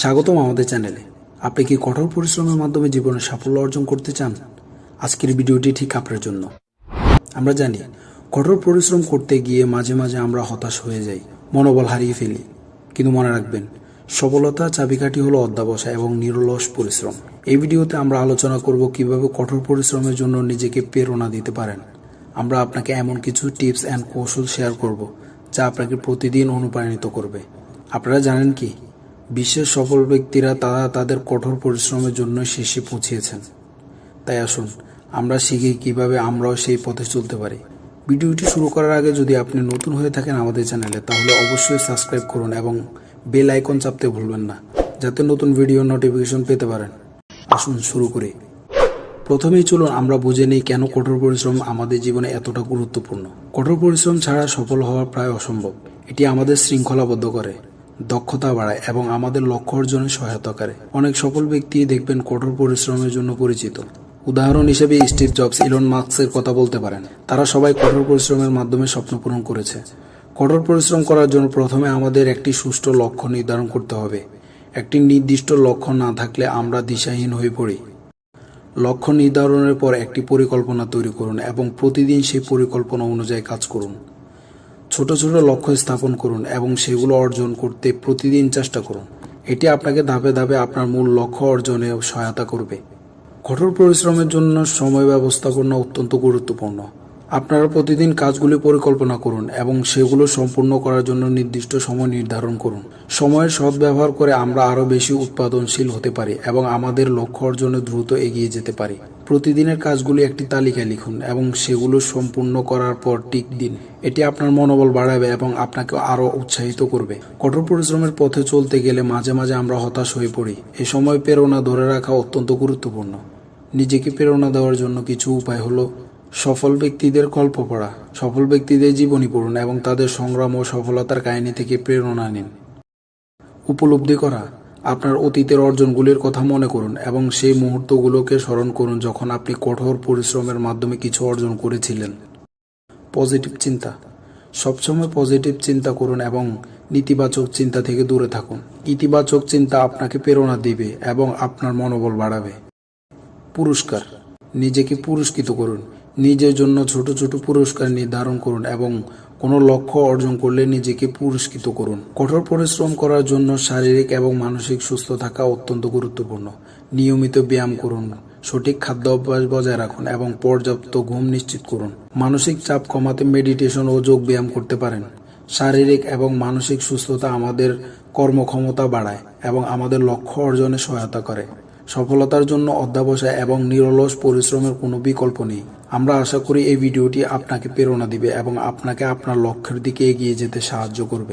স্বাগতম আমাদের চ্যানেলে। আপনি কি কঠোর পরিশ্রমের মাধ্যমে জীবনে সাফল্য অর্জন করতে চান? আজকের ভিডিওটি ঠিক আপনার জন্য। আমরা জানি, কঠোর পরিশ্রম করতে গিয়ে মাঝে মাঝে আমরা হতাশ হয়ে যাই, মনোবল হারিয়ে ফেলি। কিন্তু মনে রাখবেন, সফলতা চাবিকাঠি হলো অধ্যাবসা এবং নিরলস পরিশ্রম। এই ভিডিওতে আমরা আলোচনা করব কীভাবে কঠোর পরিশ্রমের জন্য নিজেকে প্রেরণা দিতে পারেন। আমরা আপনাকে এমন কিছু টিপস অ্যান্ড কৌশল শেয়ার করব, যা আপনাকে প্রতিদিন অনুপ্রাণিত করবে। আপনারা জানেন কি? বিশ্বের সফল ব্যক্তিরা তারা তাদের কঠোর পরিশ্রমের জন্য শীর্ষে পৌঁছিয়েছেন তাই আসুন, আমরা শিখি কীভাবে আমরাও সেই পথে চলতে পারি। ভিডিওটি শুরু করার আগে যদি আপনি নতুন হয়ে থাকেন আমাদের চ্যানেলে, তাহলে অবশ্যই সাবস্ক্রাইব করুন এবং বেল আইকন চাপতে ভুলবেন না, যাতে নতুন ভিডিও নোটিফিকেশন পেতে পারেন। আসুন, শুরু করি। প্রথমেই চলুন, আমরা বুঝে নিই কেন কঠোর পরিশ্রম আমাদের জীবনে এতটা গুরুত্বপূর্ণ। কঠোর পরিশ্রম ছাড়া সফল হওয়া প্রায় অসম্ভব। এটি আমাদের শৃঙ্খলাবদ্ধ করে। দক্ষতা বাড়ায় এবং আমাদের লক্ষ্য অর্জনে সহায়তা করে। অনেক সফল ব্যক্তি দেখবেন কঠোর পরিশ্রমের জন্য পরিচিত। উদাহরণ হিসেবে স্টিভ জবস, ইলন মার্কসের কথা বলতে পারেন। তারা সবাই কঠোর পরিশ্রমের মাধ্যমে স্বপ্ন পূরণ করেছে। কঠোর পরিশ্রম করার জন্য প্রথমে আমাদের একটি সুষ্ঠু লক্ষ্য নির্ধারণ করতে হবে। একটি নির্দিষ্ট লক্ষ্য না থাকলে আমরা দিশাহীন হয়ে পড়ি। লক্ষ্য নির্ধারণের পর একটি পরিকল্পনা তৈরি করুন এবং প্রতিদিন সেই পরিকল্পনা অনুযায়ী কাজ করুন। ছোট ছোট লক্ষ্য স্থাপন করুন এবং সেগুলো অর্জন করতে প্রতিদিন চেষ্টা করুন। এটি আপনাকে ধাপে ধাপে আপনার মূল লক্ষ্য অর্জনে সহায়তা করবে। কঠোর পরিশ্রমের জন্য সময় ব্যবস্থাপনা অত্যন্ত গুরুত্বপূর্ণ। আপনারা প্রতিদিন কাজগুলি পরিকল্পনা করুন এবং সেগুলো সম্পূর্ণ করার জন্য নির্দিষ্ট সময় নির্ধারণ করুন। সময়ের সদ্ব্যবহার করে আমরা আরও বেশি উৎপাদনশীল হতে পারি এবং আমাদের লক্ষ্য অর্জনে দ্রুত এগিয়ে যেতে পারি। প্রতিদিনের কাজগুলি একটি তালিকা লিখুন এবং সেগুলো সম্পূর্ণ করার পর টিক দিন। এটি আপনার মনোবল বাড়াবে এবং আপনাকে আরও উৎসাহিত করবে। কঠোর পরিশ্রমের পথে চলতে গেলে মাঝে মাঝে আমরা হতাশ হয়ে পড়ি। এ সময় প্রেরণা ধরে রাখা অত্যন্ত গুরুত্বপূর্ণ। নিজেকে প্রেরণা দেওয়ার জন্য কিছু উপায় হলো সফল ব্যক্তিদের গল্প পড়া, সফল ব্যক্তিদের জীবনী পড়ুন এবং তাদের সংগ্রাম ও সফলতার কাহিনী থেকে প্রেরণা নিন। উপলব্ধি করা, আপনার অতীতের অর্জনগুলির কথা মনে করুন এবং সেই মুহূর্তগুলোকে স্মরণ করুন যখন আপনি কঠোর পরিশ্রমের মাধ্যমে কিছু অর্জন করেছিলেন। পজিটিভ চিন্তা, সবসময় পজিটিভ চিন্তা করুন এবং নেতিবাচক চিন্তা থেকে দূরে থাকুন। ইতিবাচক চিন্তা আপনাকে প্রেরণা দিবে এবং আপনার মনোবল বাড়াবে। পুরস্কার, নিজেকে পুরস্কৃত করুন। নিজের জন্য ছোট ছোট পুরস্কার নির্ধারণ করুন এবং কোনো লক্ষ্য অর্জন করলে নিজেকে পুরস্কৃত করুন। কঠোর পরিশ্রম করার জন্য শারীরিক এবং মানসিক সুস্থ থাকা অত্যন্ত গুরুত্বপূর্ণ। নিয়মিত ব্যায়াম করুন, সঠিক খাদ্য অভ্যাস বজায় রাখুন এবং পর্যাপ্ত ঘুম নিশ্চিত করুন। মানসিক চাপ কমাতে মেডিটেশন ও যোগ ব্যায়াম করতে পারেন। শারীরিক এবং মানসিক সুস্থতা আমাদের কর্মক্ষমতা বাড়ায় এবং আমাদের লক্ষ্য অর্জনে সহায়তা করে। সফলতার জন্য অধ্যাবসায় এবং নিরলস পরিশ্রমের কোনো বিকল্প নেই। আমরা আশা করি এই ভিডিওটি আপনাকে প্রেরণা দিবে এবং আপনাকে আপনার লক্ষ্যের দিকে এগিয়ে যেতে সাহায্য করবে।